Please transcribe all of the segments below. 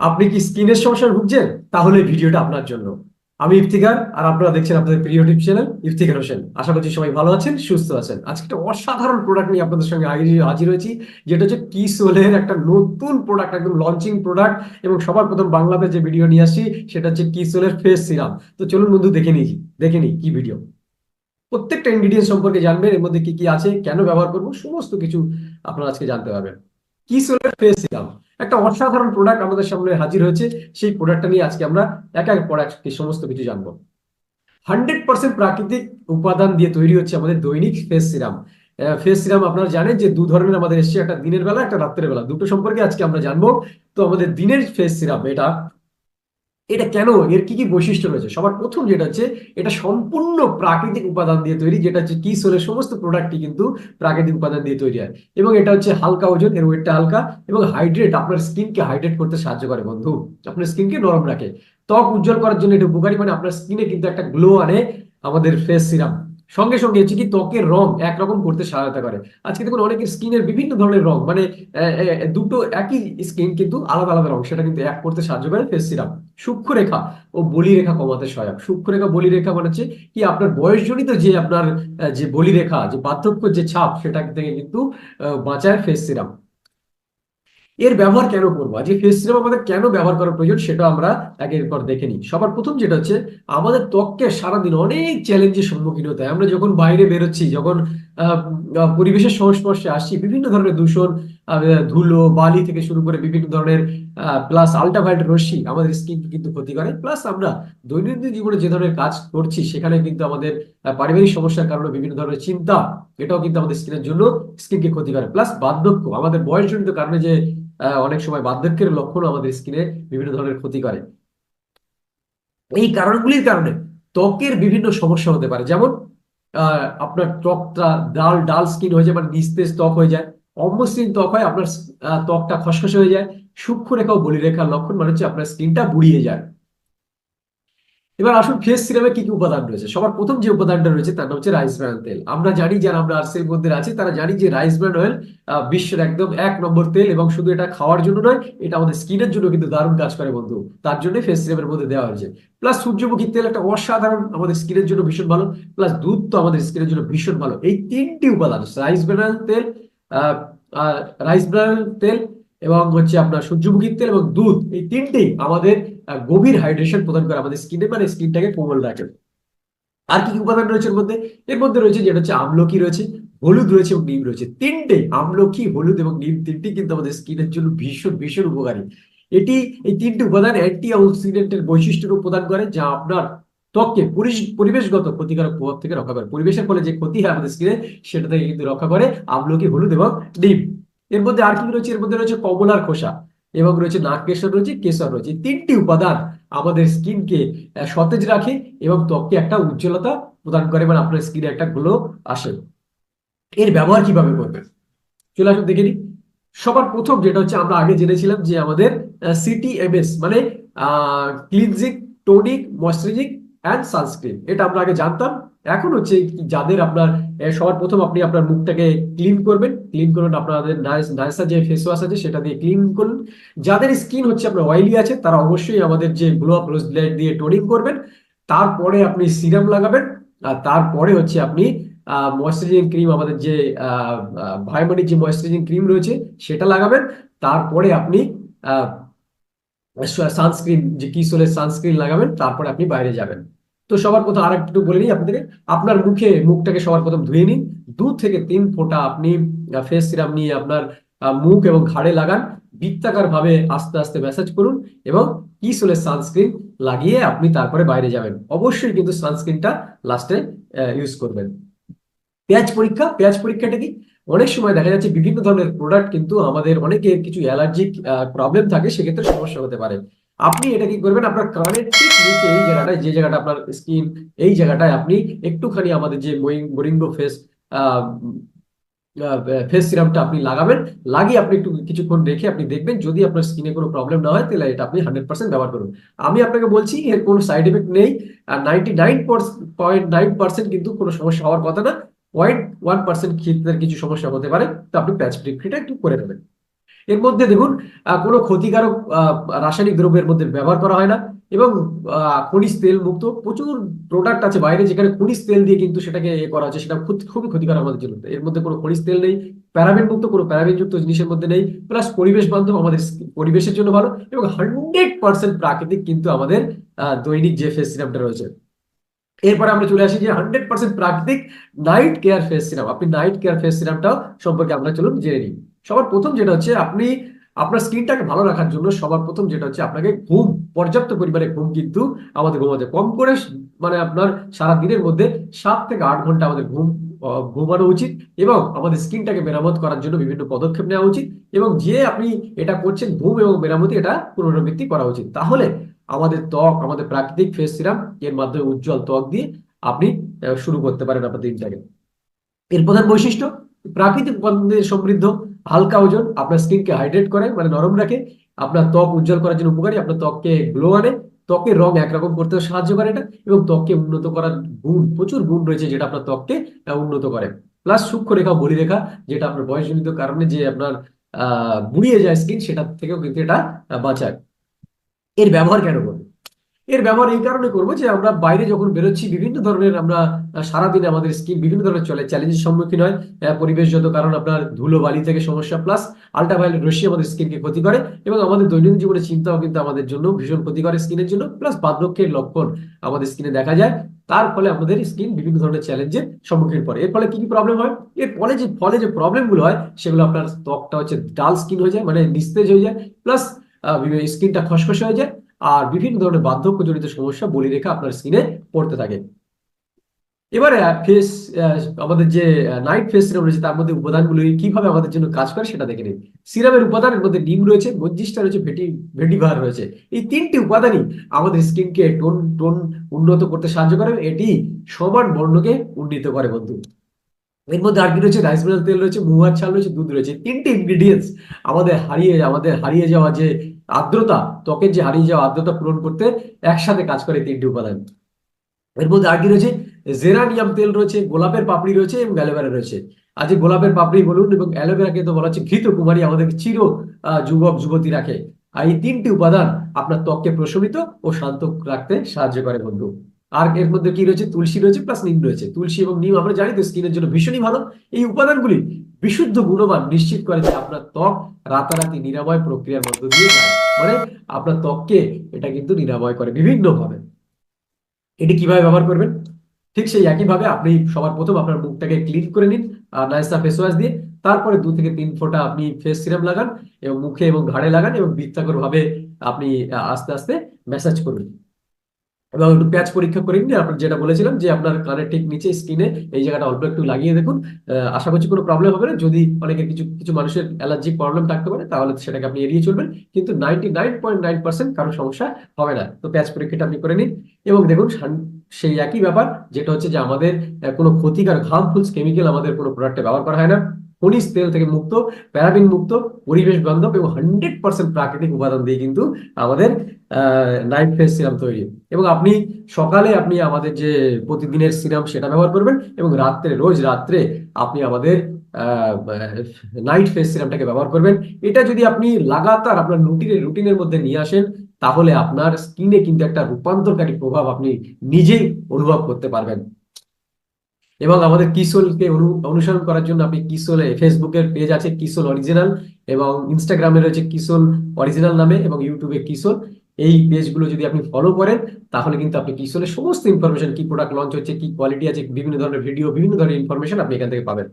আপনি কি স্কিনের সমস্যায় ভুগছেন? তাহলে ভিডিওটা আপনার জন্য। আমি ইফতিকার আর আপনারা দেখছেন আপনাদের প্রিয় টিপ চ্যানেল ইফতিকার হোসেন। আশা করছি সবাই ভালো আছেন, সুস্থ আছেন। আজকে একটা অসাধারণ প্রোডাক্ট নিয়ে আপনাদের সঙ্গে হাজির হয়েছি, যেটা হচ্ছে কিসোলের একটা নতুন প্রোডাক্ট একদম লঞ্চিং প্রোডাক্ট এবং সবার প্রথম বাংলাতে যে ভিডিও নিয়ে আসছি, সেটা হচ্ছে কিসোলের ফেস সিরাম তো চলুন বন্ধু, দেখে নিই দেখে নিই কি ভিডিও প্রত্যেকটা ইনগ্রিডিয়েন্ট সম্পর্কে জানবেন, এর মধ্যে কি কি আছে, কেন ব্যবহার করব, সমস্ত কিছু আপনারা আজকে জানতে পারবেন। কিসোলের ফেস সিরাম একটা অসাধারণ প্রোডাক্ট আমাদের সামনে হাজির হয়েছে। সেই প্রোডাক্টটা নিয়ে আজকে আমরা এক এক পর একটি সমস্ত কিছু জানব। হান্ড্রেড পার্সেন্ট প্রাকৃতিক উপাদান দিয়ে তৈরি হচ্ছে আমাদের দৈনিক ফেস সিরাম। ফেস সিরাম আপনারা জানেন যে দু ধরনের আমাদের এসছে, একটা দিনের বেলা, একটা রাত্রের বেলা। দুটো সম্পর্কে আজকে আমরা জানব। তো আমাদের দিনের ফেস সিরাম, এটা এটা কেন? এর কি কি বৈশিষ্ট্য রয়েছে? সবার প্রথম যেটা হচ্ছে, এটা সম্পূর্ণ প্রাকৃতিক উপাদান দিয়ে তৈরি, যেটা হচ্ছে কি সোলের সমস্ত প্রোডাক্টটি কিন্তু প্রাকৃতিক উপাদান দিয়ে তৈরি হয়। এবং এটা হচ্ছে হালকা ওজন, এর ওয়েটটা হালকা, এবং হাইড্রেট আপনার স্কিনকে হাইড্রেট করতে সাহায্য করে বন্ধু। আপনার স্কিনকে নরম রাখে। ত্বক উজ্জ্বল করার জন্য এটা উপকারী মানে আপনার স্কিনে কিন্তু একটা গ্লো আনে আমাদের ফেস সিরাম সঙ্গে সঙ্গে হচ্ছে কি ত্বকের রং একরকম করতে সহায়তা করে। আজকে দেখুন অনেকের স্কিনের বিভিন্ন ধরনের রং মানে দুটো একই স্কিন কিন্তু আলাদা আলাদা রং, সেটা কিন্তু এক করতে সাহায্য করে ফেস সিরাম সূক্ষ্ম রেখা ও বলি রেখা কমাতে সহায়ক। সূক্ষ্ম রেখা বলি রেখা মানে হচ্ছে কি, আপনার বয়সজনিত যে আপনার যে বলি রেখা যে পার্থক্য, যে ছাপ, সেটা থেকে কিন্তু বাঁচায় ফেস সিরাম এর ব্যবহার কেন করব? আজকে ফেস সিরাম আমাদের কেন ব্যবহার করা প্রয়োজন সেটা আমরা একের পর দেখে নিই। সবার প্রথম যেটা হচ্ছে, আমাদের ত্বককে সারাদিন অনেক চ্যালেঞ্জের সম্মুখীন হতে হয়। আমরা যখন বাইরে বেরোচ্ছি, যখন পরিবেশের সংস্পর্শে আসছি, বিভিন্ন ধরনের দূষণ ধুলো, বালি থেকে শুরু করে বিভিন্ন ধরনের প্লাস আল্ট্রাভায়োলেট রশ্মি আমাদের স্কিন কিন্তু ক্ষতি করে। প্লাস আমরা দৈনন্দিন জীবনে যে ধরনের কাজ করছি, সেখানে কিন্তু আমাদের পারিবারিক সমস্যার কারণে বিভিন্ন ধরনের চিন্তা, এটাও কিন্তু আমাদের স্কিনের জন্য স্কিনকে ক্ষতি করে। প্লাস বার্ধক্য, আমাদের বয়সজনিত কারণে যে অনেক সময় বার্ধক্যের লক্ষণ আমাদের স্কিনে বিভিন্ন ধরনের ক্ষতি করে। এই কারণগুলির কারণে ত্বকের বিভিন্ন সমস্যা হতে পারে। যেমন আপনার ত্বকটা ডাল ডাল স্কিন হয়ে যায় মানে নিস্তেজ ত্বক হয়ে যায়। অমসৃণ ত্বক হয় আপনার ত্বকটা খসখসে হয়ে যায়। সূক্ষ্ম রেখা ও বলি রেখার লক্ষণ মানে হচ্ছে আপনার স্কিনটা বুড়িয়ে যায়। এবার আসুন ফেস সিরামে কি কি উপাদান রয়েছে? সবার প্রথম যে উপাদানটা রয়েছে তার নাম হচ্ছে রাইস ব্র্যান্ড তেল। আমরা জানি যারা আমরা আর্সেল মধ্যে আছে, তারা জানি যে রাইস ব্র্যান্ড অয়েল বিশ্বের একদম এক নম্বর তেল এবং শুধু এটা খাওয়ার জন্য নয়, এটা আমাদের স্কিনের জন্য কিন্তু দারুণ কাজ করে বন্ধু। তার জন্য ফেস সিরামের মধ্যে দেওয়া হয়েছে। প্লাস সূর্যমুখী তেল একটা অসাধারণ আমাদের স্কিনের জন্য ভীষণ ভালো, প্লাস দুধ তো আমাদের স্কিনের জন্য ভীষণ ভালো। এই তিনটি উপাদান, রাইস ব্র্যান্ড তেল রাইস ব্র্যান্ড তেল এবং হচ্ছে আপনার সূর্যমুখীর তেল এবং দুধ, এই তিনটেই আমাদের গভীর হাইড্রেশন প্রদান করে আমাদের স্কিনে মানে স্কিনটাকে কোমল রাখে। আর কি কি উপাদান রয়েছে এর মধ্যে? এর মধ্যে রয়েছে যেটা হচ্ছে আমলকি রয়েছে, হলুদ রয়েছে এবং নিম রয়েছে। তিনটে আমলকি, হলুদ এবং নিম তিনটি কিন্তু আমাদের স্কিনের জন্য ভীষণ ভীষণ উপকারী। এটি, এই তিনটি উপাদান অ্যান্টি অক্সিডেন্টের বৈশিষ্ট্য প্রদান করে, যা আপনার ত্বককে পরিবেশগত ক্ষতিকারক প্রভাব থেকে রক্ষা করে। পরিবেশের ফলে যে ক্ষতি হয় আমাদের স্কিনে, সেটা থেকে কিন্তু রক্ষা করে আমলকি, হলুদ এবং ডিম। এর মধ্যে আর কি রয়েছে? এর মধ্যে রয়েছে কমলার খোসা এবং রয়েছে নাক কেশর রয়েছে কেশর রয়েছে। তিনটি উপাদান আমাদের স্কিনকে সতেজ রাখে এবং ত্বককে একটা উজ্জ্বলতা প্রদান করে মানে আপনার স্কিনে একটা গ্লো আসে। এর ব্যবহার কীভাবে করবেন? চলে আসুন, দেখে নিই। সবার প্রথম যেটা হচ্ছে, আমরা আগে জেনেছিলাম যে আমাদের সিটি সিটিএমএস মানে cleansing toning moisturizing and sunscreen এটা আমরা আগে জানতাম। এখন হচ্ছে যাদের আপনার সবার প্রথম আপনি আপনার মুখটাকে ক্লিন করবেন। ক্লিন করুন আপনাদের নাইসা যে ফেস ওয়াশ আছে, সেটা দিয়ে ক্লিন করুন। যাদের স্কিন হচ্ছে আপনার অয়েলি আছে, তারা অবশ্যই আমাদের যে গ্লো আপ রোজ লাইট দিয়ে টোনিং করবেন। তারপরে আপনি সিরাম লাগাবেন। আর তারপরে হচ্ছে আপনি ময়শ্চারাইজিং ক্রিম আমাদের যে ভাইমানির যে ময়শ্চারাইজিং ক্রিম রয়েছে, সেটা লাগাবেন। তারপরে আপনি সানস্ক্রিন যে কি সোলের সানস্ক্রিন লাগাবেন। তারপরে আপনি বাইরে যাবেন। তো সবার প্রথম আর একটু বলে নিই আপনাদের আপনার মুখে মুখটাকে সবার প্রথম ধুয়ে নিন। দু থেকে তিন ফোঁটা আপনি ফেস সিরাম নিয়ে আপনার মুখ এবং ঘাড়ে লাগান। বৃত্তাকার ভাবে আস্তে আস্তে ম্যাসাজ করুন এবং কি সোলের সানস্ক্রিন লাগিয়ে আপনি তারপরে বাইরে যাবেন। অবশ্যই কিন্তু সানস্ক্রিনটা লাস্টে ইউজ করবেন। পেঁয়াজ পরীক্ষা, পেঁয়াজ পরীক্ষাটা কি? অনেক সময় দেখা যাচ্ছে বিভিন্ন ধরনের প্রোডাক্ট কিন্তু আমাদের অনেকের কিছু অ্যালার্জিক প্রবলেম থাকে, সেক্ষেত্রে সমস্যা হতে পারে। আপনি এটা কি করবেন? আপনার কানের ঠিক নিচে এই জায়গাটায়, যে জায়গাটা আপনার স্কিন, এই জায়গাটায় আপনি একটুখানি আমাদের যে মরিঙ্গো ফেস ফেস সিরামটা আপনি লাগাবেন। লাগিয়ে আপনি একটু কিছুক্ষণ রেখে আপনি দেখবেন, যদি আপনার স্কিনে কোনো প্রবলেম না হয়, তাহলে এটা আপনি হান্ড্রেড পার্সেন্ট ব্যবহার করুন। আমি আপনাকে বলছি, এর কোনো সাইড এফেক্ট নেই। আর ninety nine point nine percent কিন্তু কোনো সমস্যা হওয়ার কথা না। পয়েন্ট ওয়ান পার্সেন্ট ক্ষেত্রে কিছু সমস্যা হতে পারে। তো আপনি প্যাচ পরীক্ষাটা একটু করে নেবেন। এর মধ্যে দেখুন কোনো ক্ষতিকারক রাসায়নিক দ্রব্যের মধ্যে ব্যবহার করা হয় না এবং খনিজ তেল মুক্ত প্রচুর প্রোডাক্ট আছে বাইরে যেখানে খনিজ তেল দিয়ে কিন্তু সেটাকে এ করা হচ্ছে। সেটা খুব- খুবই ক্ষতিকারক আমাদের জন্য। এর মধ্যে কোনো খনিজ তেল নেই প্যারাবেন মুক্ত, কোনো প্যারাবেন যুক্ত জিনিসের মধ্যে নেই প্লাস পরিবেশ বান্ধব আমাদের পরিবেশের জন্য ভালো এবং হান্ড্রেড পার্সেন্ট প্রাকৃতিক কিন্তু আমাদের দৈনিক যে ফেস সিরামটা রয়েছে। এরপরে আমরা চলে আসি যে হান্ড্রেড পার্সেন্ট প্রাকৃতিক নাইট কেয়ার ফেস সিরাম আপনি নাইট কেয়ার ফেস সিরামটাও সম্পর্কে আমরা চলুন জেনে নিই। সবার প্রথম যেটা হচ্ছে, আপনি আপনার স্কিনটাকে ভালো রাখার জন্য সবার প্রথম যেটা হচ্ছে, আপনাকে ঘুম, পর্যাপ্ত পরিমাণে ঘুম কিন্তু আমাদের ঘুমাতে কম করে মানে আপনার সারা দিনের মধ্যে সাত থেকে আট ঘণ্টা আমাদের ঘুম ঘুমানো উচিত এবং আমাদের স্কিনটাকে মেরামত করার জন্য বিভিন্ন পদক্ষেপ নেওয়া উচিত এবং যে আপনি এটা করছেন, ঘুম এবং মেরামতি এটা পুনরাবৃত্তি করা উচিত। তাহলে আমাদের ত্বক, আমাদের প্রাকৃতিক ফেস সিরাম এর মাধ্যমে উজ্জ্বল ত্বক দিয়ে আপনি শুরু করতে পারেন আপনার দিনটাকে এর প্রধান বৈশিষ্ট্য, প্রাকৃতিক উপাদানে সমৃদ্ধ, হালকা ওজন, আপনার স্কিনকে হাইড্রেট করে মানে নরম রাখে, আপনার ত্বক উজ্জ্বল করার জন্য উপকারী, আপনার ত্বককে গ্লো আনে, ত্বকের রং একরকম করতে সাহায্য করে এটা, এবং ত্বককে উন্নত করার গুণ, প্রচুর গুণ রয়েছে যেটা আপনার ত্বককে উন্নত করে। প্লাস সূক্ষ্ম রেখা বলি রেখা যেটা আপনার বয়সজনিত কারণে যে আপনার, আহ বুড়িয়ে যায় স্কিন সেটা থেকেও কিন্তু এটা বাঁচায়। এর ব্যবহার কেন করব? এর ব্যবহার এই কারণে করব যে আমরা বাইরে যখন বেরোচ্ছি, বিভিন্ন ধরনের আমরা সারাদিনে আমাদের স্কিন বিভিন্ন ধরনের চলে। চ্যালেঞ্জের সম্মুখীন হয় পরিবেশগত কারণ আপনার ধুলো বালি থেকে সমস্যা প্লাস আল্ট্রাভায়োলেট রশ্মি আমাদের স্কিনকে ক্ষতি করে এবং আমাদের দৈনন্দিন জীবনে চিন্তাও কিন্তু আমাদের জন্য ভীষণ ক্ষতি করে স্কিনের জন্য প্লাস বার্ধক্যের লক্ষণ আমাদের স্কিনে দেখা যায়। তার ফলে আমাদের স্কিন বিভিন্ন ধরনের চ্যালেঞ্জের সম্মুখীন পড়ে। এর ফলে কি কি প্রবলেম হয়? এর ফলে যে ফলে যে প্রবলেমগুলো হয়, সেগুলো আপনার ত্বকটা হচ্ছে ডাল স্কিন হয়ে যায় মানে নিস্তেজ হয়ে যায় প্লাস স্কিনটা খসখসে হয়ে যায় আর বিভিন্ন ধরনের বার্ধক্য বার্ধক্যজনিত সমস্যা বলি রেখা আপনার স্কিনে পড়তে থাকে। এবারে ফেস আমাদের যে নাইট ফেস সিরাম রয়েছে, তার মধ্যে উপাদানগুলো কীভাবে আমাদের জন্য কাজ করে সেটা দেখে নিন। সিরামের উপাদানের মধ্যে ডিম রয়েছে মঞ্জিষ্টা রয়েছে, ভেটি, ভেটিভার রয়েছে। এই তিনটি উপাদানই আমাদের স্কিনকে টোন টোন উন্নত করতে সাহায্য করে এটি সমান বর্ণকে উন্নীত করে বন্ধু। এর মধ্যে আর কি রয়েছে? রাইস ব্রান তেল রয়েছে মুহার ছাল রয়েছে, দুধ রয়েছে। তিনটি ইনগ্রিডিয়েন্টস আমাদের হারিয়ে আমাদের হারিয়ে যাওয়া যে আর্দ্রতা, ত্বকের যে হারিয়ে যাওয়া আর্দ্রতা পূরণ করতে একসাথে কাজ করে তিনটি উপাদান। এর মধ্যে আর কি রয়েছে? জেরানিয়াম তেল রয়েছে, গোলাপের পাপড়ি রয়েছে এবং অ্যালোভেরা রয়েছে। আজ গোলাপের পাপড়ি বলুন এবং অ্যালোভেরাকে তো বলা হচ্ছে ঘৃত কুমারী আমাদের চির যুবক, যুবতী রাখে। আর এই তিনটি উপাদান আপনার ত্বককে প্রশমিত ও শান্ত রাখতে সাহায্য করে বন্ধু। আর এর মধ্যে কি রয়েছে? তুলসী রয়েছে প্লাস নিম রয়েছে। তুলসী এবং নিম আমরা জানি তো স্কিনের জন্য ভীষণই ভালো। এই উপাদানগুলি বিশুদ্ধ গুণমান নিশ্চিত করে যে আপনার ত্বক রাতারাতি নিরাময় প্রক্রিয়ার মধ্য দিয়ে যায়। মানে আপনার ত্বককে এটা কিন্তু নিরাময় করে বিভিন্ন ভাবে এটি কীভাবে ব্যবহার করবেন? ঠিক সেই একইভাবে আপনি সবার প্রথম আপনার মুখটাকে ক্লিন করে নিন নাইসা ফেস ওয়াশ দিয়ে। তারপরে দু থেকে তিন ফোঁটা আপনি ফেস সিরাম লাগান এবং মুখে এবং ঘাড়ে লাগান এবং বৃত্তাকার ভাবে আপনি আস্তে আস্তে ম্যাসাজ করুন এবং একটু প্যাচ পরীক্ষা করে নিন আপনার যেটা বলেছিলাম যে আপনার কানের ঠিক নিচে স্কিনে এই জায়গাটা অল্প একটু লাগিয়ে দেখুন। আশা করছি কোনো প্রবলেম হবে না। যদি অনেকের কিছু কিছু মানুষের অ্যালার্জিক প্রবলেম থাকতে পারে, তাহলে সেটাকে আপনি এড়িয়ে চলবেন। কিন্তু ninety nine point nine percent কারও সমস্যা হবে না। তো প্যাচ পরীক্ষাটা আপনি করে নিন। এবং দেখুন সেই একই ব্যাপার, যেটা হচ্ছে যে আমাদের কোনো ক্ষতিকারক হার্মফুলস কেমিক্যাল আমাদের কোনো প্রোডাক্টে ব্যবহার করা হয় না। খনিজ তেল থেকে মুক্ত প্যারাবিন মুক্ত, পরিবেশ বান্ধব এবং হান্ড্রেড পার্সেন্ট প্রাকৃতিক উপাদান দিয়ে কিন্তু আমাদের নাইট ফেস সিরাম তৈরি। এবং আপনি সকালে আপনি আমাদের যে প্রতিদিনের সিরাম সেটা ব্যবহার করবেন এবং রাত্রে, রোজ রাত্রে আপনি আমাদের নাইট ফেস সিরামটাকে ব্যবহার করবেন। এটা যদি আপনি লাগাতার আপনার রুটিনের রুটিনের মধ্যে নিয়ে আসেন, তাহলে আপনার স্কিনে কিন্তু একটা রূপান্তরকারী প্রভাব আপনি নিজেই অনুভব করতে পারবেন। এবং আমাদের কিসোলকে অনু- অনুসরণ করার জন্য আপনি কিসোল ফেসবুকের পেজ আছে কিসোল অরিজিনাল এবং ইনস্টাগ্রামে রয়েছে কিসোল অরিজিনাল নামে এবং ইউটিউবে কিসোল এই পেজগুলো যদি আপনি ফলো করেন, তাহলে কিন্তু আপনি কিসোলের সমস্ত ইনফরমেশন কি প্রোডাক্ট লঞ্চ হচ্ছে, কি কোয়ালিটি আছে, বিভিন্ন ধরনের ভিডিও বিভিন্ন ধরনের ইনফরমেশন আপনি এখান থেকে পাবেন।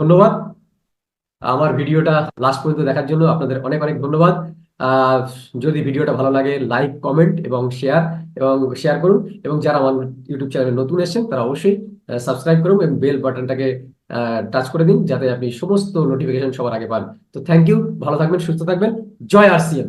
ধন্যবাদ। আমার ভিডিওটা লাস্ট পর্যন্ত দেখার জন্য আপনাদের অনেক অনেক ধন্যবাদ। যদি ভিডিওটা ভালো লাগে লাইক কমেন্ট এবং শেয়ার এবং শেয়ার করুন। এবং যারা আমার ইউটিউব চ্যানেলে নতুন এসেছেন, তারা অবশ্যই সাবস্ক্রাইব করুন এবং বেল বাটনটাকে টাচ করে দিন, যাতে আপনি সমস্ত নোটিফিকেশন সবার আগে পান। তো থ্যাংক ইউ ভালো থাকবেন, সুস্থ থাকবেন। জয় আরসিএম